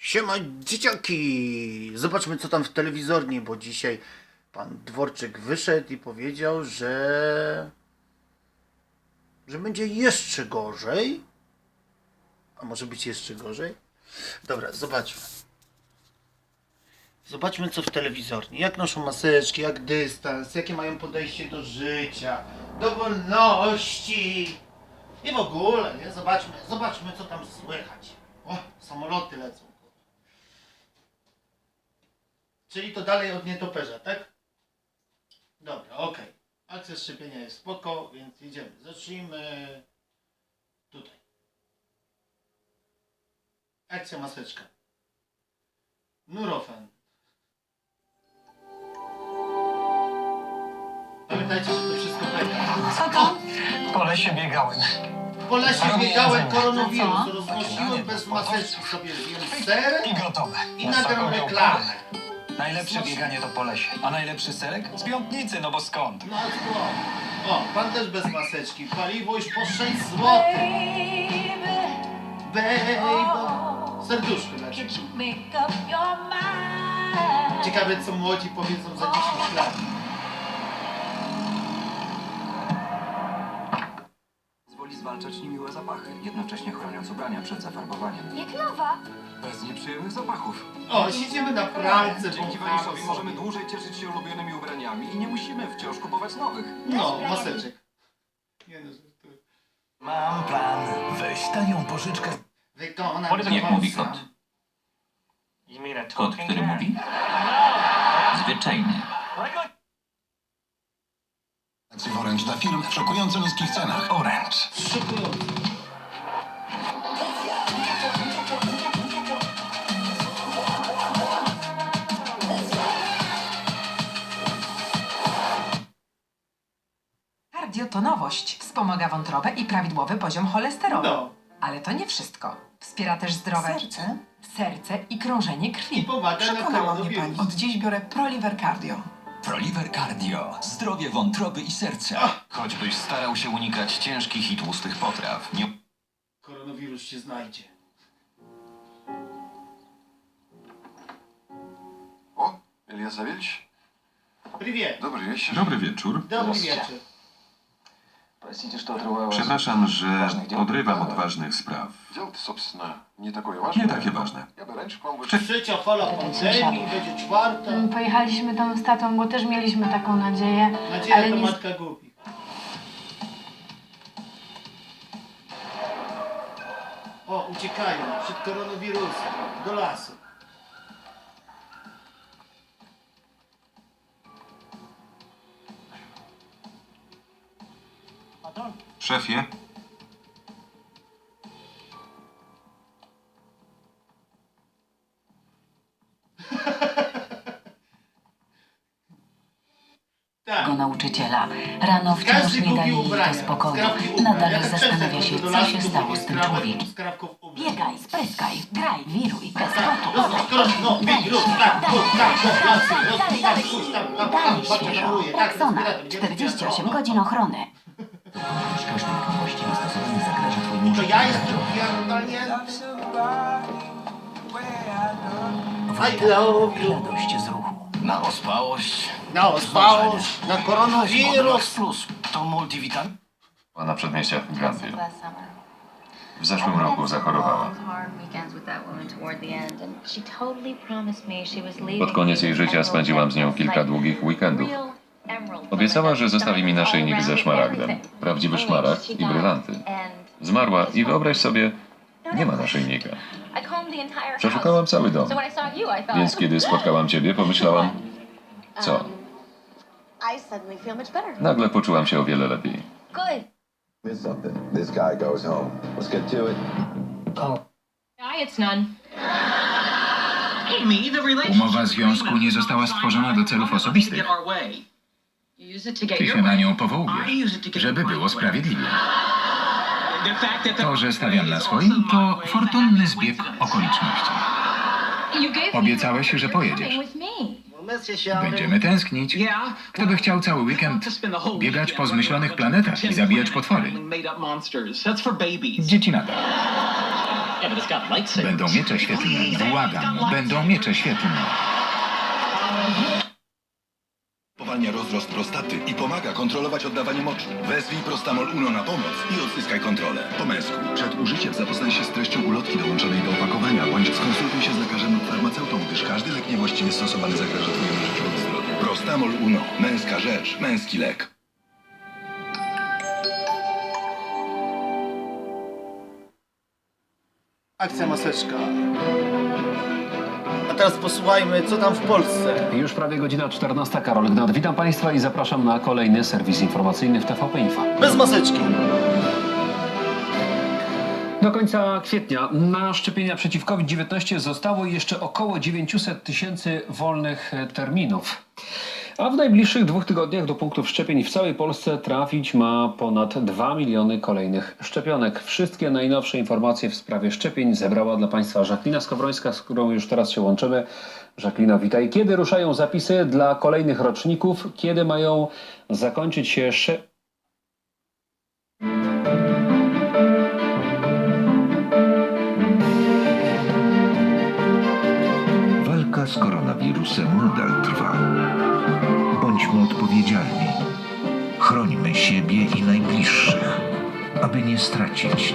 Siema dzieciaki! Zobaczmy co tam w telewizorni, bo dzisiaj pan Dworczyk wyszedł i powiedział, że... że będzie jeszcze gorzej. A może być jeszcze gorzej? Dobra, zobaczmy. Zobaczmy co w telewizorni. Jak noszą maseczki, jak dystans, jakie mają podejście do życia, do wolności. I w ogóle, nie? Zobaczmy, zobaczmy co tam słychać. O, samoloty lecą. Czyli to dalej od nietoperza, tak? Dobra, okej. Akcja szczepienia jest spoko, więc jedziemy. Zacznijmy tutaj. Akcja maseczka. Nurofen. Pamiętajcie, że to wszystko peka. Co to? Po lesie biegałem. Po lesie Robię biegałem jedzenie. koronawirus, Co? roznosiłem bez maseczki sobie, zjem ser I gotowe. i nagram reklamę. Najlepsze bieganie to po lesie. A najlepszy serek? Z piątnicy, no bo skąd? No co? O, pan też bez maseczki. Paliwo już po 6 zł. Baby. Serduszko dla ciebie. Ciekawe co młodzi powiedzą za 10 lat. Zwoli zwalczać niemiłe zapachy, jednocześnie chroniąc ubrania przed zafarbowaniem. Jak nowa. Bez nieprzyjemnych zapachów. O, siedzimy na pralce, Dzięki Waniszowi możemy sobie. dłużej cieszyć się ulubionymi ubraniami i nie musimy wciąż kupować nowych. No, maseczek. Nie no, żartuję. Mam plan. Weź tanią pożyczkę. Wykonam Niech to mówi kot. Kot, który mówi? Zwyczajny. w Orange dla firm w szokująco niskich cenach. Orange. Szokujące. to nowość. Wspomaga wątrobę i prawidłowy poziom cholesterolu. No. Ale to nie wszystko. Wspiera też zdrowe Serce? serce i krążenie I krwi. pomaga na Przekonała mnie pani. koronawirus. Od dziś biorę Proliver Cardio. Proliver Cardio. Zdrowie wątroby i serca. Choćbyś starał się unikać ciężkich i tłustych potraw. Nie Koronawirus się znajdzie. О, Илья Савельевич, Привет. добрый вечер. Dobry wieczór. Dobry wieczór. Przepraszam, że odrywam od ważnych spraw. Nie takie ważne. Trzecia fala pandemii, będzie czwarta. Mm, pojechaliśmy tam z tatą, bo też mieliśmy taką nadzieję. Nadzieja ale to nie... matka głupi. O, uciekają przed koronawirusem do lasu. Szefie, Tak. go nauczyciela. Rano wciąż Każdy nie gubi daje jej ubrania. to spokoju. Skrawki ubrań. Ja Nadal tak zastanawia często się, chodzę do co lasu, się stało z tym skrawek- człowiekiem. skrawków ubrań. Biegaj, spryskaj, graj, wiruj, bez Tak, potu. no, skoro- no, bieg, rób, tak, rób, tak, rób, lasy, rób, Dalej, tak, dalej, pójdź tam, tam, dalej, tam, babcia świeżo. namuruje, tak, Taksona, respirator, gdzie 48 respirator? godzin ochrony. Każdy właściwie stosowany zagraża To ja jestem totalnie? I love you. Radość z ruchu. Na ospałość. Na ospałość, na koronawirus. Plus to multivitamin. na przedmieściach Granville. W zeszłym roku zachorowała. Pod koniec jej życia spędziłam z nią kilka długich weekendów. Obiecała, że zostawi mi naszyjnik ze szmaragdem. Prawdziwy szmaragd i brylanty. Zmarła i wyobraź sobie, nie ma naszyjnika. Przeszukałam cały dom. Więc kiedy spotkałam ciebie, pomyślałam, co? Nagle poczułam się o wiele lepiej. Miss something. This guy goes home. Let's get to it. Umowa związku nie została stworzona do celów osobistych. Ty się na nią powołujesz, żeby było sprawiedliwie. To, że stawiam na swoim, to fortunny zbieg okoliczności. Obiecałeś, że pojedziesz. Będziemy tęsknić. Kto by chciał cały weekend biegać po zmyślonych planetach i zabijać potwory? Dzieci nada. Będą miecze świetlne. Błagam, będą miecze świetlne. Spowalnia rozrost prostaty i pomaga kontrolować oddawanie moczu. Wezwij Prostamol Uno na pomoc i odzyskaj kontrolę. Po męsku. Przed użyciem zapoznaj się z treścią ulotki dołączonej do opakowania, bądź skonsultuj się z lekarzem lub farmaceutą, gdyż każdy lek niewłaściwie stosowany zagraża Twojemu życiowi i zdrowiu. Prostamol Uno. Męska rzecz. Męski lek. Akcja maseczka. Teraz posłuchajmy, co tam w Polsce. Już prawie godzina 14. Karol Gnat. Witam Państwa i zapraszam na kolejny serwis informacyjny w TVP Info. Bez maseczki. Do końca kwietnia na szczepienia przeciw COVID-19 zostało jeszcze około 900 tysięcy wolnych terminów. A w najbliższych dwóch tygodniach do punktów szczepień w całej Polsce trafić ma ponad 2 miliony kolejnych szczepionek. Wszystkie najnowsze informacje w sprawie szczepień zebrała dla Państwa Żaklina Skowrońska, z którą już teraz się łączymy. Żaklina, witaj. Kiedy ruszają zapisy dla kolejnych roczników? Kiedy mają zakończyć się. Walka z koronawirusem nadal trwa. Siebie i najbliższych, aby nie stracić